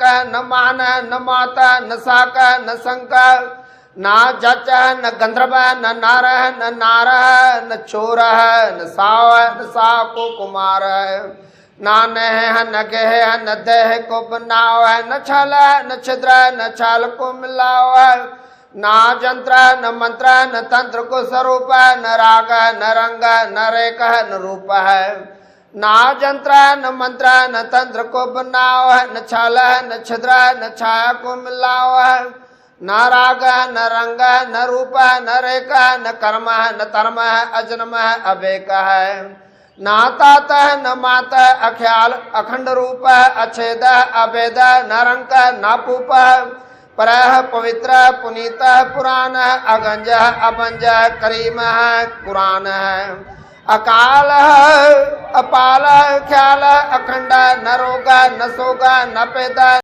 शंक न मान, न माता, न साक, न संक न जच, न गंधर्व, न नार न नार, न चोर, न साव, न सा को कुमार। न नह न गह, न देह को बनाव, न छल, न छिद्र, न छल को मिलाव। न जंत्र, न मंत्र, न तंत्र को स्वरूप, न राग, न रंग, न रेख, न रूप है। ਨ ਛਲ ਨ ਛਿਦਰ ਨ ਛਲ ਕੋ ਮਿਲਾਵ ਨਾ ਜੰਤਰ, ਨ ਮੰਤਰ, ਨ ਤੰਤਰ ਕੋ ਸਰੂਪ ਨ ਰਾਗ ਨ ਰੰਗ ਨ ਰੇਖ ਨ ਰੂਪ ਹੈ ਨਾ ਜੰਤਰ ਨ ਮੰਤਰ ਨ ਤੰਤਰ ਕੋ ਬਨਾਵ ਨ ਛਲ, ਨ ਛਿਦਰ, ਨ ਛਾਇਆ ਕੋ ਮਿਲਾਵ ਨਾ ਰਾਗ, ਨ ਰੰਗ, ਨ ਰੂਪ, ਨ ਰੇਖ, ਨ ਕਰਮ ਨ ਧਰਮ ਅਜਨਮ ਅਵੇਕ ਹੈ ਨਾ ਤਾਤ ਨ ਮਾਤ ਅਖਿਆਲ ਅਖੰਡ ਰੂਪ ਅਛੇਦ ਅਭੇਦ ਨ ਰੰਕ ਨ ਪੂਪ ਪਰਹ ਪਵਿੱਤਰ ਪੁਨੀਤ ਪੁਰਾਨ ਅਗੰਜ ਅਬੰਜ ਕਰੀਮ ਕੁਰਾਨ ਹੈ ਅਕਾਲ ਅਪਾਲ ਖਿਆਲ ਅਖੰਡ ਨ ਰੋਗ ਨ ਸੋਗ ਨ ਪੈਦਾ